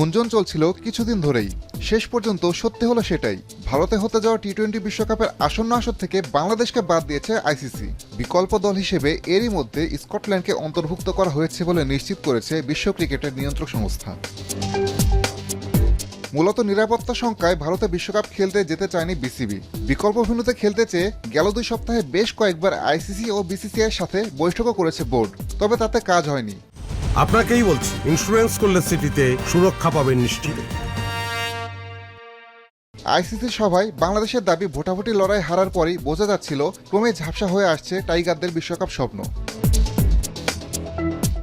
গুঞ্জন চলছিল কিছুদিন ধরেই। শেষ পর্যন্ত সত্যি হলো সেটাই। ভারতে হতে যাওয়া টি টোয়েন্টি বিশ্বকাপের আসন্ন আসর থেকে বাংলাদেশকে বাদ দিয়েছে আইসিসি বিকল্প দল হিসেবে এরই মধ্যে স্কটল্যান্ডকে অন্তর্ভুক্ত করা হয়েছে বলে নিশ্চিত করেছে বিশ্ব ক্রিকেটের নিয়ন্ত্রক সংস্থা। মূলত নিরাপত্তা সংখ্যায় ভারতে বিশ্বকাপ খেলতে যেতে চায়নি বিসিবি বিকল্প ভেন্যুতে খেলতে চেয়ে গেল দুই সপ্তাহে বেশ কয়েকবার আইসিসি ও বিসিসিআই এর সাথে বৈঠকও করেছে বোর্ড। তবে তাতে কাজ হয়নি। আপনাকেই বলছি ইন্স্যুরেন্স করলে সিটিতে সুরক্ষা পাবেন নিশ্চিত। আইসিসি সভায় বাংলাদেশের দাবি ভোটাভুটি লড়াই হারার পরই বোঝা যাচ্ছিল, ক্রমে ঝাপসা হয়ে আসছে টাইগারদের বিশ্বকাপ স্বপ্ন।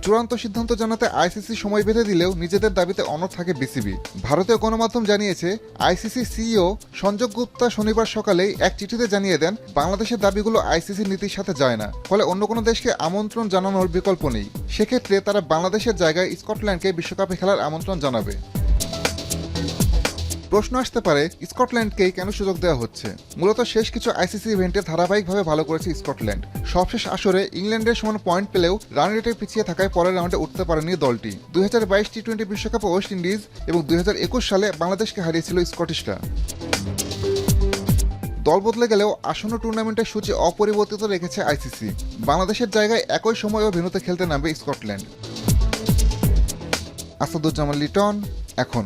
চূড়ান্ত সিদ্ধান্ত জানাতে আইসিসি সময় বেঁধে দিলেও নিজেদের দাবিতে অনড় থাকে বিসিবি। ভারতীয় গণমাধ্যম জানিয়েছে, আইসিসি সিইও সঞ্জয় গুপ্তা শনিবার সকালেই এক চিঠিতে জানিয়ে দেন, বাংলাদেশের দাবিগুলো আইসিসি নীতির সাথে যায় না। ফলে অন্য কোনো দেশকে আমন্ত্রণ জানানোর বিকল্প নেই। সেক্ষেত্রে তারা বাংলাদেশের জায়গায় স্কটল্যান্ডকে বিশ্বকাপে খেলার আমন্ত্রণ জানাবে। প্রশ্ন আসতে পারে স্কটল্যান্ডকেই কেন সুযোগ দেওয়া হচ্ছে? মূলত শেষ কিছু আইসিসি ইভেন্টে ধারাবাহিকভাবে ভালো করেছে স্কটল্যান্ড। সবশেষ আসরে ইংল্যান্ডের সমান পয়েন্ট পেলেও রান রেটে পিছিয়ে থাকায় পরের রাউন্ডে উঠতে পারেনি দলটি। দুই হাজার বাইশ টি টোয়েন্টি বিশ্বকাপে ওয়েস্ট ইন্ডিজ এবং দুই হাজার একুশ সালে বাংলাদেশকে হারিয়েছিল স্কটিশরা। দল বদলে গেলেও আসন্ন টুর্নামেন্টের সূচি অপরিবর্তিত রেখেছে আইসিসি। বাংলাদেশের জায়গায় একই সময় ও ভেন্যুতে খেলতে নামবে স্কটল্যান্ড। আসাদুজ্জামান লিটন, এখন।